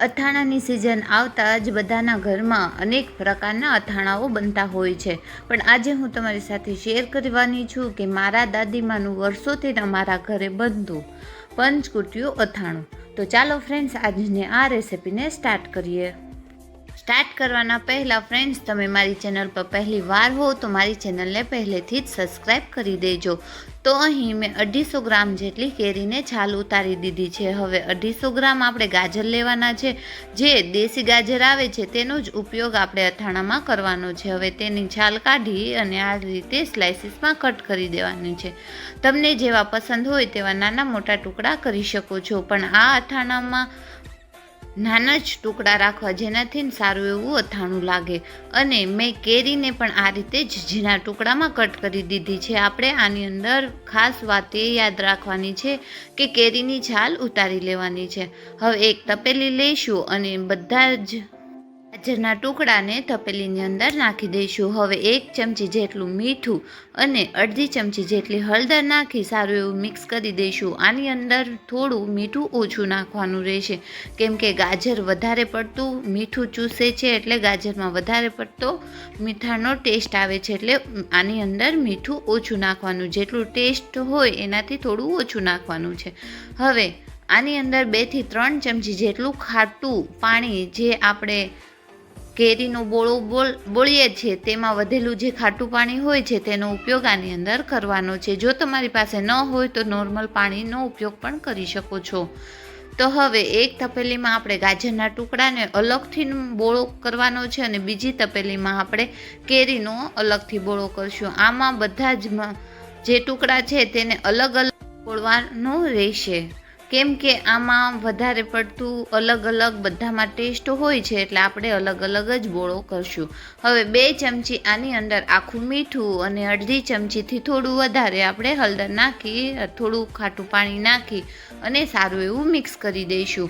અથાણાની season આવતા જ બધાના ઘરમાં અનેક પ્રકારના અથાણાઓ બનતા હોય છે. પણ આજે હું તમારી સાથે શેર કરવાની છું કે મારા દાદીમાનું વર્ષોથી અમારા ઘરે બનતું પંચકુટિયું અથાણું. તો ચાલો ફ્રેન્ડ્સ આજની આ રેસિપીને સ્ટાર્ટ કરીએ. સ્ટાર્ટ કરવાના પહેલાં ફ્રેન્ડ્સ તમે મારી ચેનલ પર પહેલી વાર હો તો મારી ચેનલને પહેલેથી જ સબસ્ક્રાઈબ કરી દેજો. તો અહીં મેં અઢીસો ગ્રામ જેટલી કેરીને છાલ ઉતારી દીધી છે. હવે અઢીસો ગ્રામ આપણે ગાજર લેવાના છે. જે દેશી ગાજર આવે છે તેનો જ ઉપયોગ આપણે અથાણામાં કરવાનો છે. હવે તેની છાલ કાઢી અને આ રીતે સ્લાઇસીસમાં કટ કરી દેવાની છે. તમને જેવા પસંદ હોય તેવા નાના મોટા ટુકડા કરી શકો છો. પણ આ અથાણામાં નાના જ ટુકડા રાખવા જેનાથી સારું એવું અથાણું લાગે. અને મેં કેરીને પણ આ રીતે જ ઝીણા ટુકડામાં કટ કરી દીધી છે. આપણે આની અંદર ખાસ વાત એ યાદ રાખવાની છે કે કેરીની છાલ ઉતારી લેવાની છે. હવે એક તપેલી લઈશું અને બધા જ ગાજરના ટુકડાને તપેલીની અંદર નાખી દઈશું. હવે એક ચમચી જેટલું મીઠું અને અડધી ચમચી જેટલી હળદર નાખી સારું એવું મિક્સ કરી દઈશું. આની અંદર થોડું મીઠું ઓછું નાખવાનું રહેશે. કેમ કે ગાજર વધારે પડતું મીઠું ચૂસે છે એટલે ગાજરમાં વધારે પડતો મીઠાનો ટેસ્ટ આવે છે એટલે આની અંદર મીઠું ઓછું નાખવાનું. જેટલું ટેસ્ટ હોય એનાથી થોડું ઓછું નાખવાનું છે. હવે આની અંદર બેથી ત્રણ ચમચી જેટલું ખાટું પાણી જે આપણે કેરીનો બોળો બોલ, બોળીએ છીએ. તેમાં વધેલું જે ખાટું પાણી હોય છે તેનો ઉપયોગ આની અંદર કરવાનો છે. જો તમારી પાસે ન હોય તો નોર્મલ પાણીનો ઉપયોગ પણ કરી શકો છો. તો હવે એક તપેલીમાં આપણે ગાજરના ટુકડાને અલગથી બોળો કરવાનો છે અને બીજી તપેલીમાં આપણે કેરીનો અલગથી બોળો કરશું. આમાં બધા જ જે ટુકડા છે તેને અલગ અલગ બોળવાનું રહેશે. કેમ કે આમાં વધારે પડતું અલગ અલગ બધામાં ટેસ્ટ હોય છે, એટલે આપણે અલગ અલગ જ બોળો કરશું. હવે બે ચમચી આની અંદર આખું મીઠું અને અડધી ચમચીથી થોડું વધારે આપણે હળદર નાખી, થોડું ખાટું પાણી નાખી અને સારું એવું મિક્સ કરી દઈશું.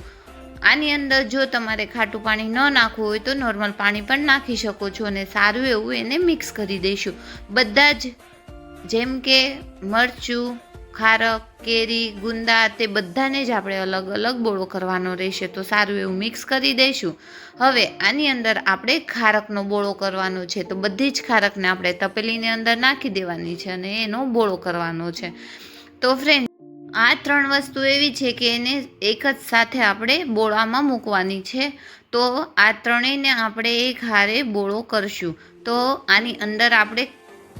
આની અંદર જો તમારે ખાટું પાણી ન નાખવું હોય તો નોર્મલ પાણી પણ નાખી શકો છો અને સારું એવું એને મિક્સ કરી દઈશું. બધા જ જેમ કે મરચું ખારક, કેરી, ગુંદા તે બધાને જ આપણે અલગ અલગ બોળો કરવાનો રહેશે. તો સારું એવું મિક્સ કરી દઈશું. હવે આની અંદર આપણે ખારકનો બોળો કરવાનો છે. તો બધી જ ખારકને આપણે તપેલીની અંદર નાખી દેવાની છે અને એનો બોળો કરવાનો છે. તો ફ્રેન્ડ આ ત્રણ વસ્તુ એવી છે કે એને એક જ સાથે આપણે બોળામાં મૂકવાની છે. તો આ ત્રણેયને આપણે એક હારે બોળો કરશું. તો આની અંદર આપણે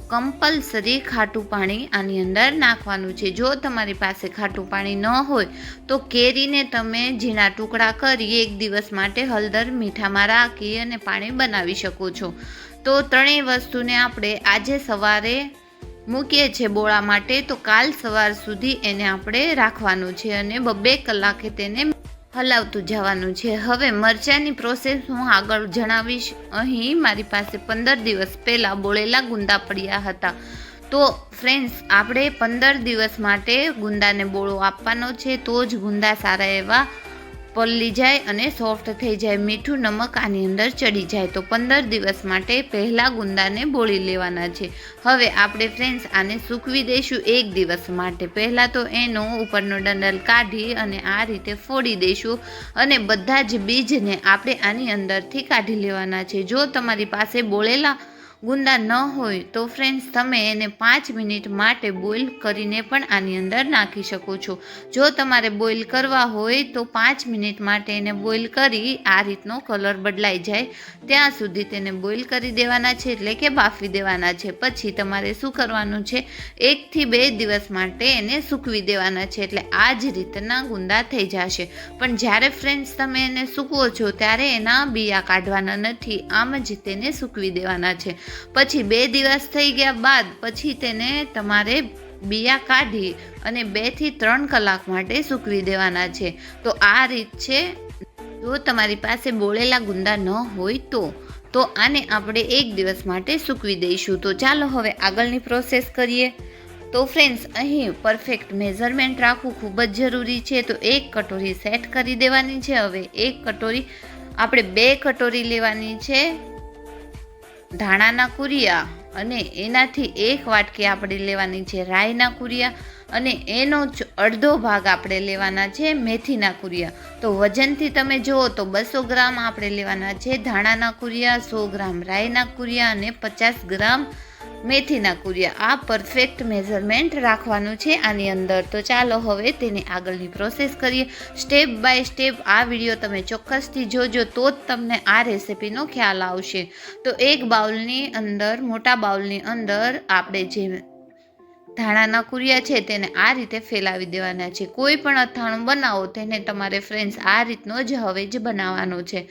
કમ્પલસરી ખાટું પાણી આની અંદર નાખવાનું છે. જો તમારી પાસે ખાટું પાણી ન હોય, તો કેરીને તમે ઝીણા ટુકડા કરી એક દિવસ માટે હળદર, મીઠામાં રાખી અને પાણી બનાવી શકો છો. તો ત્રણેય વસ્તુને આપણે આજે સવારે મૂકીએ છીએ બોળા માટે, તો કાલ સવાર સુધી એને આપણે રાખવાનું છે અને બબે કલાકે તેને હલાવતું જવાનું છે. હવે મરચાંની પ્રોસેસ હું આગળ જણાવીશ. અહીં મારી પાસે પંદર દિવસ પહેલાં બોળેલા ગુંદા પડ્યા હતા. તો ફ્રેન્ડ્સ આપણે પંદર દિવસ માટે ગુંદાને બોળો આપવાનો છે. તો જ ગુંદા સારા એવા પલળી જાય અને સોફ્ટ થઈ જાય. મીઠું નમક આની અંદર ચડી જાય. તો પંદર દિવસ માટે પહેલાં ગુંદાને બોળી લેવાના છે. હવે આપણે ફ્રેન્ડ્સ આને સૂકવી દઈશું એક દિવસ માટે. પહેલાં તો એનો ઉપરનો ડંડલ કાઢી અને આ રીતે ફોડી દઈશું અને બધા જ બીજને આપણે આની અંદરથી કાઢી લેવાના છે. જો તમારી પાસે બોળેલા ગુંદા ન હોય તો ફ્રેન્ડ્સ તમે એને પાંચ મિનિટ માટે બોઇલ કરીને પણ આની અંદર નાખી શકો છો. જો તમારે બોઇલ કરવા હોય તો પાંચ મિનિટ માટે એને બોઇલ કરી આ રીતનો કલર બદલાઈ જાય. ત્યાં સુધી તેને બોઇલ કરી દેવાના છે, એટલે કે બાફી દેવાના છે. પછી તમારે શું કરવાનું છે? એકથી બે દિવસ માટે એને સૂકવી દેવાના છે, એટલે આ જ રીતના ગુંદા થઈ જશે. પણ જ્યારે ફ્રેન્ડ્સ તમે એને સૂકવો છો, ત્યારે એના બિયા કાઢવાના નથી. આમ જ તેને સૂકવી દેવાના છે. પછી બે દિવસ થઈ ગયા બાદ પછી તેને તમારે બિયા કાઢી અને બેથી ત્રણ કલાક માટે સૂકવી દેવાના છે. તો આ રીત છે, જો તમારી પાસે બોળેલા ગુંદા ન હોય તો તો આને આપણે એક દિવસ માટે સૂકવી દઈશું. તો ચાલો હવે આગળની પ્રોસેસ કરીએ. તો ફ્રેન્ડ્સ, અહીં પરફેક્ટ મેઝરમેન્ટ રાખવું ખૂબ જ જરૂરી છે. તો એક કટોરી સેટ કરી દેવાની છે. હવે એક કટોરી, આપણે બે કટોરી લેવાની છે. ધાણાના કુરિયા અને એનાથી એક વાટકી આપણે લેવાની છે રાઈના કુરિયા અને એનો જ અડધો ભાગ આપણે લેવાના છે મેથીના કુરિયા. તો વજનથી તમે જુઓ તો બસો ગ્રામ આપણે લેવાના છે ધાણાના કુરિયા, સો ગ્રામ રાઈના કુરિયા અને પચાસ ગ્રામ મેથીના કુરિયા. આ પરફેક્ટ મેઝરમેન્ટ રાખવાનું છે આની અંદર. તો ચાલો હવે તેની આગળની પ્રોસેસ કરીએ. સ્ટેપ બાય સ્ટેપ આ વીડિયો તમે ચોક્કસથી જોજો તો જ તમને આ રેસિપીનો ખ્યાલ આવશે. તો એક બાઉલની અંદર, મોટા બાઉલની અંદર આપણે જે ધાણાના કુરિયા છે તેને આ રીતે ફેલાવી દેવાના છે. કોઈ પણ અથાણું બનાવો તેને તમારે ફ્રેન્ડ્સ આ રીતનો જ હવે જ બનાવવાનો છે.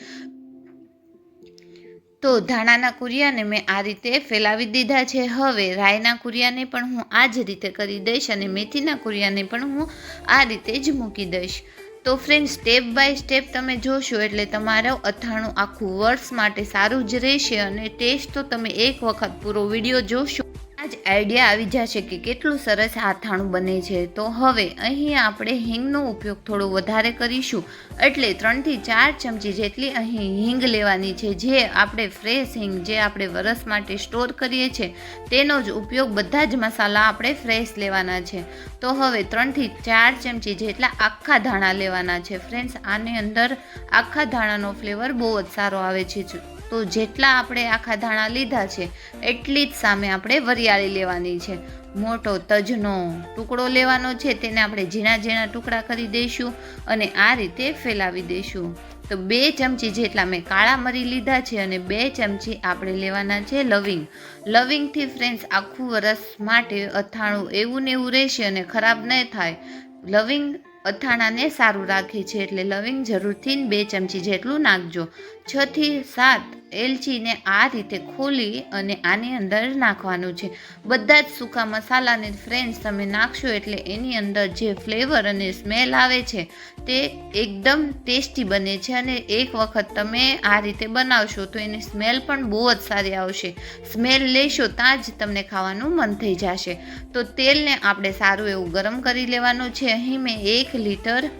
તો ધાણાના કુરિયાને મેં આ રીતે ફેલાવી દીધા છે. હવે રાયના કુરિયાને પણ હું આ જ રીતે કરી દઈશ અને મેથીના કુરિયાને પણ હું આ રીતે જ મૂકી દઈશ. તો ફ્રેન્ડ સ્ટેપ બાય સ્ટેપ તમે જોશો એટલે તમારું અથાણું આખું વર્ષ માટે સારું જ રહેશે અને ટેસ્ટ તો તમે એક વખત પૂરો વીડિયો જોશો. જ આઈડિયા આવી જશે કે કેટલું સરસ હાથાણું બને છે. તો હવે અહીં આપણે હિંગનો ઉપયોગ થોડો વધારે કરીશું. એટલે ત્રણથી ચાર ચમચી જેટલી અહીં હિંગ લેવાની છે. જે આપણે ફ્રેશ હિંગ જે આપણે વરસ માટે સ્ટોર કરીએ છીએ, તેનો જ ઉપયોગ બધા જ મસાલા આપણે ફ્રેશ લેવાના છે. તો હવે ત્રણથી ચાર ચમચી જેટલા આખા ધાણા લેવાના છે. ફ્રેન્ડ્સ આની અંદર આખા ધાણાનો ફ્લેવર બહુ જ સારો આવે છે. તો જેટલા આપણે આખા ધાણા લીધા છે, એટલી જ સામે આપણે વરિયાળી લેવાની છે. મોટો તજનો ટુકડો લેવાનો છે, તેને આપણે ઝીણા ઝીણા ટુકડા કરી દઈશું અને આ રીતે ફેલાવી દઈશું. તો બે ચમચી જેટલા મેં કાળા મરી લીધા છે અને બે ચમચી આપણે લેવાના છે લવિંગ. લવિંગથી ફ્રેન્ડ્સ, આખું વરસ માટે અથાણું એવું ને એવું રહેશે અને ખરાબ નહીં થાય. લવિંગ અથાણાને સારું રાખે છે એટલે લવિંગ જરૂરથી બે ચમચી જેટલું નાખજો. છથી સાત એલચીને આ રીતે ખોલી અને આની અંદર નાખવાનું છે. બધા જ સૂકા મસાલાને ફ્રેન્ડ્સ તમે નાખશો એટલે એની અંદર જે ફ્લેવર અને સ્મેલ આવે છે તે એકદમ ટેસ્ટી બને છે અને એક વખત તમે આ રીતે બનાવશો તો એની સ્મેલ પણ બહુ જ સારી આવશે. સ્મેલ લેશો ત્યાં જ તમને ખાવાનું મન થઈ જશે. તો તેલને આપણે સારું એવું ગરમ કરી લેવાનું છે. અહીં મેં એક લીટર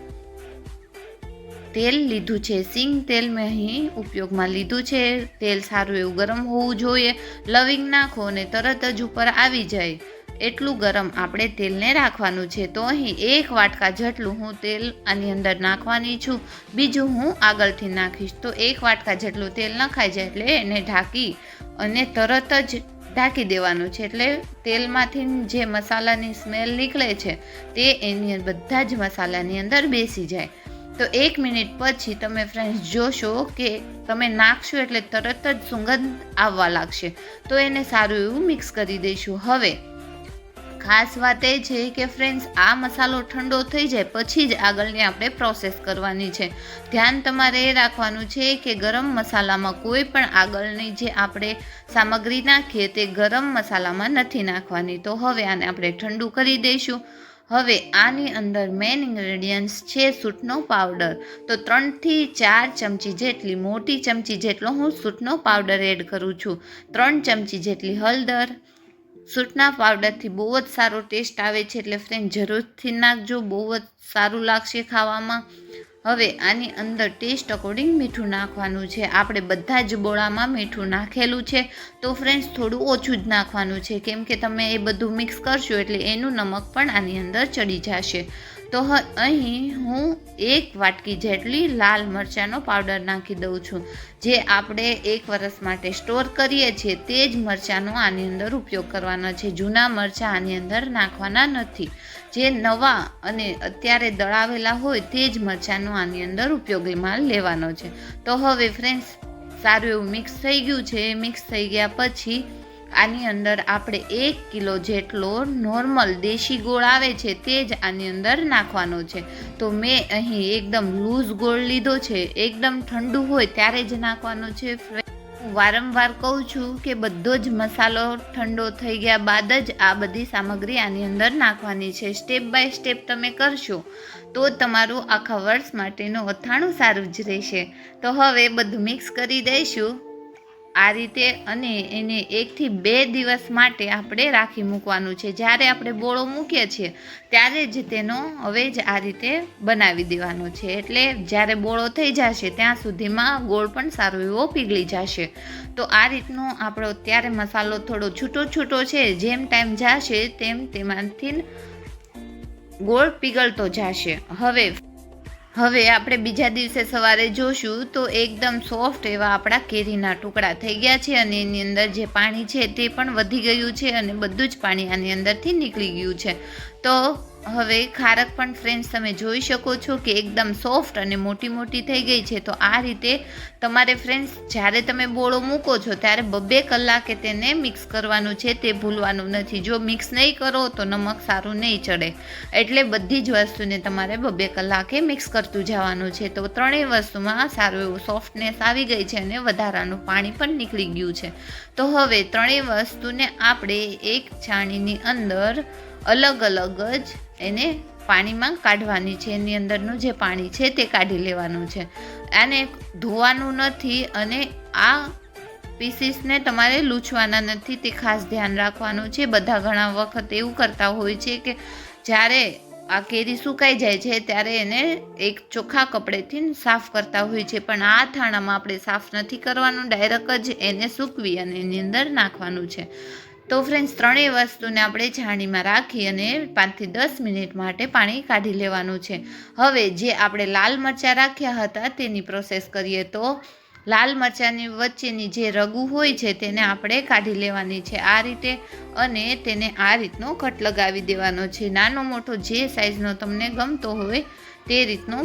તેલ લીધું છે. સિંગ તેલ મેં અહીં ઉપયોગમાં લીધું છે. તેલ સારું એવું ગરમ હોવું જોઈએ. લવિંગ નાખો અને તરત જ ઉપર આવી જાય. એટલું ગરમ આપણે તેલને રાખવાનું છે. તો અહીં એક વાટકા જેટલું હું તેલ આની અંદર નાખવાની છું. બીજું હું આગળથી નાખીશ. તો એક વાટકા જેટલું તેલ નખાઈ જાય એટલે એને ઢાંકી અને તરત જ ઢાંકી દેવાનું છે. એટલે તેલમાંથી જે મસાલાની સ્મેલ નીકળે છે, તે એની બધા જ મસાલાની અંદર બેસી જાય. તો એક મિનિટ પછી તમે ફ્રેન્ડ્સ જોશો કે તમે નાખશો એટલે તરત જ સુગંધ આવવા લાગશે. તો એને સારું એવું મિક્સ કરી દઈશું. હવે, ખાસ વાત એ છે કે ફ્રેન્ડ્સ આ મસાલો ઠંડો થઈ જાય પછી જ આગળની આપણે પ્રોસેસ કરવાની છે. ધ્યાન તમારે એ રાખવાનું છે કે ગરમ મસાલામાં કોઈ પણ આગળની જે આપણે સામગ્રી નાખીએ તે ગરમ મસાલામાં નથી નાખવાની. તો હવે આને આપણે ઠંડુ કરી દઈશું. હવે આની અંદર મેઇન ઇન્ગ્રેડિયન્ટ્સ છે સૂટનો પાવડર તો ત્રણથી ચાર ચમચી જેટલી મોટી ચમચી જેટલો હું સૂટનો પાવડર એડ કરું છું. ત્રણ ચમચી જેટલી હળદર. સૂટના પાવડરથી બહુ જ સારો ટેસ્ટ આવે છે એટલે ફ્રેન્ડ જરૂરથી નાખજો. બહુ જ સારું લાગશે ખાવામાં. હવે આની અંદર ટેસ્ટ અકોર્ડિંગ મીઠું નાખવાનું છે. આપણે બધા જ બોળામાં મીઠું નાખેલું છે. તો ફ્રેન્ડ્સ થોડું ઓછું જ નાખવાનું છે. કેમ કે તમે એ બધું મિક્સ કરશો એટલે એનું નમક પણ આની અંદર ચડી જશે. તો અહીં હું એક વાટકી જેટલી લાલ મરચાંનો પાવડર નાખી દઉં છું. જે આપણે એક વરસ માટે સ્ટોર કરીએ છીએ, તે જ મરચાંનો આની અંદર ઉપયોગ કરવાનો છે. જૂના મરચાં આની અંદર નાખવાના નથી. જે નવા અને અત્યારે દળાવેલા હોય તે જ મરચાંનો આની અંદર ઉપયોગમાં લેવાનો છે. તો હવે ફ્રેન્ડ્સ સારું એવું મિક્સ થઈ ગયું છે. મિક્સ થઈ ગયા પછી આની અંદર આપણે એક કિલો જેટલો નોર્મલ દેશી ગોળ આવે છે તે જ આની અંદર નાખવાનો છે. તો મેં અહીં એકદમ લૂઝ ગોળ લીધો છે. એકદમ ઠંડુ હોય ત્યારે જ નાખવાનો છે. હું વારંવાર કહું છું કે બધો જ મસાલો ઠંડો થઈ ગયા બાદ જ આ બધી સામગ્રી આની અંદર નાખવાની છે. સ્ટેપ બાય સ્ટેપ તમે કરશો તો તમારું આખા વર્ષ માટેનું અથાણું સારું જ રહેશે. તો હવે બધું મિક્સ કરી દઈશું. આ રીતે અને એને એકથી બે દિવસ માટે આપણે રાખી મૂકવાનું છે. જ્યારે આપણે બોળો મૂકીએ છીએ, ત્યારે જ તેનો હવે જ આ રીતે બનાવી દેવાનો છે. એટલે જ્યારે બોળો થઈ જશે, ત્યાં સુધીમાં ગોળ પણ સારો એવો પીગળી જશે. તો આ રીતનો આપણો ત્યારે મસાલો થોડો છૂટો છૂટો છે. જેમ ટાઈમ જશે, તેમ તેમાંથી ગોળ પીગળતો જશે. હવે હવે આપણે બીજા દિવસે સવારે જોશું તો એકદમ સોફ્ટ એવા આપણા કેરીના ટુકડા થઈ ગયા છે અને એની અંદર જે પાણી છે તે પણ વધી ગયું છે અને બધું જ પાણી આની અંદરથી નીકળી ગયું છે. તો હવે ખારક પણ ફ્રેન્ડ્સ તમે જોઈ શકો છો કે એકદમ સોફ્ટ અને મોટી મોટી થઈ ગઈ છે. તો આ રીતે તમારે ફ્રેન્ડ્સ જ્યારે તમે બોળો મૂકો છો ત્યારે બબ્બે કલાકે તેને મિક્સ કરવાનું છે તે ભૂલવાનું નથી. જો મિક્સ નહીં કરો તો નમક સારું નહીં ચડે. એટલે બધી જ વસ્તુને તમારે બબ્બે કલાકે મિક્સ કરતું જવાનું છે. તો ત્રણેય વસ્તુમાં સારું એવું સોફ્ટનેસ આવી ગઈ છે અને વધારાનું પાણી પણ નીકળી ગયું છે. તો હવે ત્રણેય વસ્તુને આપણે એક છાણીની અંદર અલગ અલગ જ એને પાણીમાં કાઢવાની છે. એની અંદરનું જે પાણી છે તે કાઢી લેવાનું છે. આને ધોવાનું નથી અને આ પીસીસને તમારે લૂછવાના નથી. તે ખાસ ધ્યાન રાખવાનું છે. બધા ઘણા વખત એવું કરતા હોય છે કે જ્યારે આ કેરી સુકાઈ જાય છે ત્યારે એને એક ચોખ્ખા કપડેથી સાફ કરતા હોય છે. પણ આ થાણામાં આપણે સાફ નથી કરવાનું, ડાયરેક્ટ જ એને સૂકવી અને એની અંદર નાખવાનું છે. તો ફ્રેન્ડ્સ ત્રણેય વસ્તુને આપણે છાણીમાં રાખી અને પાંચથી દસ મિનિટ માટે પાણી કાઢી લેવાનું છે. હવે જે આપણે લાલ મરચાં રાખ્યા હતા તેની પ્રોસેસ કરીએ તો લાલ મરચાંની વચ્ચેની જે રગુ હોય છે તેને આપણે કાઢી લેવાની છે આ રીતે અને તેને આ રીતનો કટ લગાવી દેવાનો છે. નાનો મોટો જે સાઇઝનો તમને ગમતો હોય તે રીતનો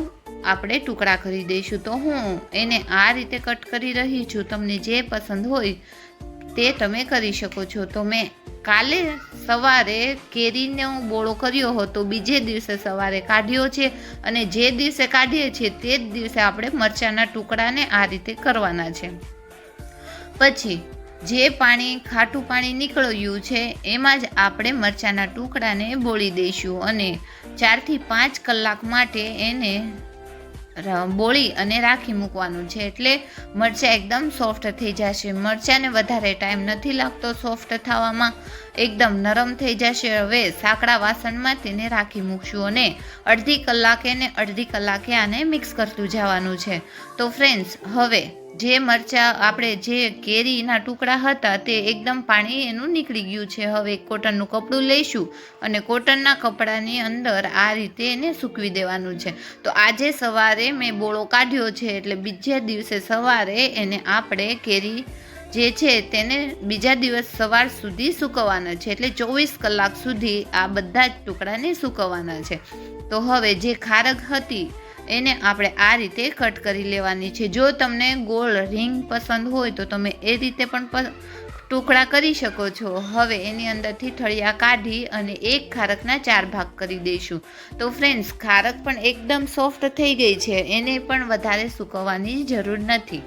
આપણે ટુકડા કરી દઈશું. તો હું એને આ રીતે કટ કરી રહી છું. તમને જે પસંદ હોય તે તમે કરી શકો છો. તો મેં કાલે સવારે કેરીનો બોળો કર્યો હતો. બીજે દિવસે સવારે કાઢ્યો છે અને જે દિવસે કાઢીએ છીએ તે જ દિવસે આપણે મરચાંના ટુકડાને આ રીતે કરવાના છે. પછી જે પાણી ખાટું પાણી નીકળ્યું છે એમાં જ આપણે મરચાંના ટુકડાને બોળી દઈશું અને ચારથી પાંચ કલાક માટે એને બોળી અને રાખી મૂકવાનું છે. એટલે મરચાં એકદમ સોફ્ટ થઈ જશે. મરચાંને વધારે ટાઈમ નથી લાગતો સોફ્ટ થવામાં. એકદમ નરમ થઈ જશે. હવે સાંકડા વાસણમાં તેને રાખી મૂકશું અને અડધી કલાકે ને અડધી કલાકે આને મિક્સ કરતું જવાનું છે. તો ફ્રેન્ડ્સ હવે જે મરચાં આપણે જે કેરીના ટુકડા હતા તે એકદમ પાણી એનું નીકળી ગયું છે. હવે કોટનનું કપડું લઈશું અને કોટનના કપડાની અંદર આ રીતે એને સૂકવી દેવાનું છે. તો આજે સવારે મેં બોળો કાઢ્યો છે એટલે બીજા દિવસે સવારે એને આપણે કેરી જે છે તેને બીજા દિવસ સવાર સુધી સૂકવવાના છે. એટલે ચોવીસ કલાક સુધી આ બધા જ ટુકડાને સૂકવવાના છે. તો હવે જે ખારક હતી એને આપણે આ રીતે કટ કરી લેવાની છે. જો તમને ગોળ રિંગ પસંદ હોય તો તમે એ રીતે પણ ટુકડા કરી શકો છો. હવે એની અંદરથી ઠળિયા કાઢી અને એક ખારકના ચાર ભાગ કરી દઈશું. તો ફ્રેન્ડ્સ, ખારક પણ એકદમ સોફ્ટ થઈ ગઈ છે. એને પણ વધારે સૂકવવાની જરૂર નથી.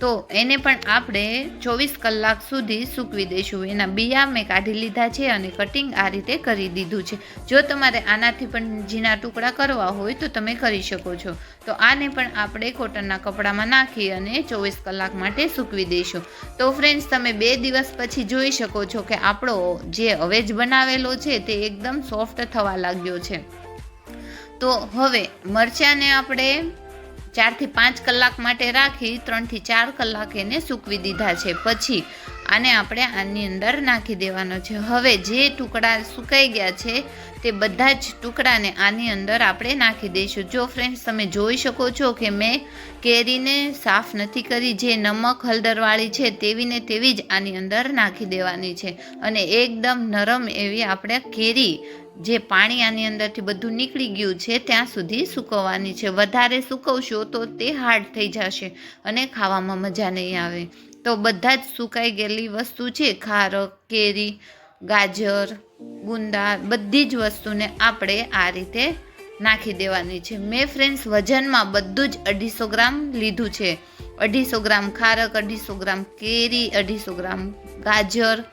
તો એને પણ આપણે ચોવીસ કલાક સુધી સૂકવી દઈશું. એના બિયા મેં કાઢી લીધા છે અને કટિંગ આ રીતે કરી દીધું છે. જો તમારે આનાથી પણ ઝીણા ટુકડા કરવા હોય તો તમે કરી શકો છો. તો આને પણ આપણે કોટનના કપડામાં નાખી અને ચોવીસ કલાક માટે સૂકવી દઈશું. તો ફ્રેન્ડ્સ તમે બે દિવસ પછી જોઈ શકો છો કે આપણો જે અવેજ બનાવેલો છે તે એકદમ સોફ્ટ થવા લાગ્યો છે. તો હવે મરચાંને આપણે ચારથી પાંચ કલાક માટે રાખી ત્રણથી ચાર કલાક એને સૂકવી દીધા છે. પછી આને આપણે આની અંદર નાખી દેવાનો છે. હવે જે ટુકડા સુકાઈ ગયા છે તે બધા જ ટુકડાને આની અંદર આપણે નાખી દઈશું. જો ફ્રેન્ડ્સ તમે જોઈ શકો છો કે મેં કેરીને સાફ નથી કરી, જે નમક હળદરવાળી છે તેવી ને તેવી જ આની અંદર નાખી દેવાની છે. અને એકદમ નરમ એવી આપણે કેરી જે પાણી આની અંદરથી બધું નીકળી ગયું છે, ત્યાં સુધી સૂકવવાની છે. વધારે સૂકવશો તો તે હાર્ડ થઈ જશે અને ખાવામાં મજા નહીં આવે. તો બધા જ સુકાઈ ગયેલી વસ્તુ છે ખારક કેરી, ગાજર, ગુંદા, બધી જ વસ્તુને આપણે આ રીતે નાખી દેવાની છે. મેં ફ્રેન્ડ્સ, વજનમાં બધું જ અઢીસો ગ્રામ લીધું છે. અઢીસો ગ્રામ ખારક, અઢીસો ગ્રામ કેરી, અઢીસો ગ્રામ ગાજર,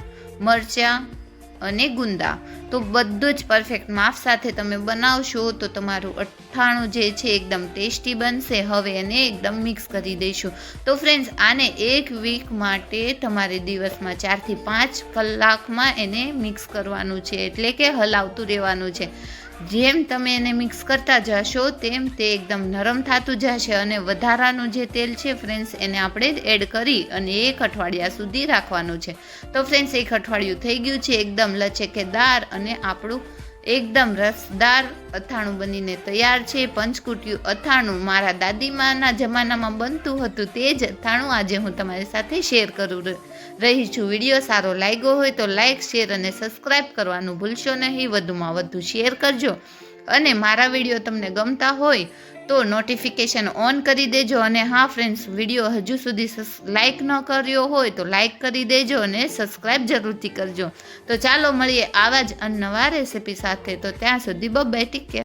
મરચાં અને ગુંદા. તો બધું જ પરફેક્ટ માપ સાથે તમે બનાવશો તો તમારું અઠ્ઠાણું જે છે એકદમ ટેસ્ટી બનશે. હવે એને એકદમ મિક્સ કરી દઈશું. તો ફ્રેન્ડ્સ આને એક વીક માટે તમારે દિવસમાં ચારથી પાંચ કલાકમાં એને મિક્સ કરવાનું છે. એટલે કે હલાવતું રહેવાનું છે. જેમ તમે એને મિક્સ કરતા જશો, તેમ તે એકદમ નરમ થતું જશે અને વધારાનું જે તેલ છે ફ્રેન્ડ્સ એને આપણે એડ કરી અને એક અઠવાડિયા સુધી રાખવાનું છે. તો ફ્રેન્ડ્સ એક અઠવાડિયું થઈ ગયું છે, એકદમ લચકેદાર અને આપણું એકદમ રસદાર અથાણું બનીને તૈયાર છે. પંચકુટિયું અથાણું મારા દાદીમાના જમાનામાં બનતું હતું તે જ અથાણું આજે હું તમારી સાથે શેર કરું રહી છું. વીડિયો સારો લાગ્યો હોય તો લાઇક શેર અને સબસ્ક્રાઈબ કરવાનું ભૂલશો નહીં. વધુમાં વધુ શેર કરજો. અને મારા વીડિયો તમને ગમતા હોય તો નોટિફિકેશન ઓન કરી દેજો અને હા ફ્રેન્ડ્સ વીડિયો હજુ સુધી લાઇક ન કર્યો હોય તો લાઇક કરી દેજો અને સબસ્ક્રાઈબ જરૂરથી કરજો. તો ચાલો મળીએ આવા જ નવા રેસીપી સાથે. તો ત્યાં સુધી ટીક કેર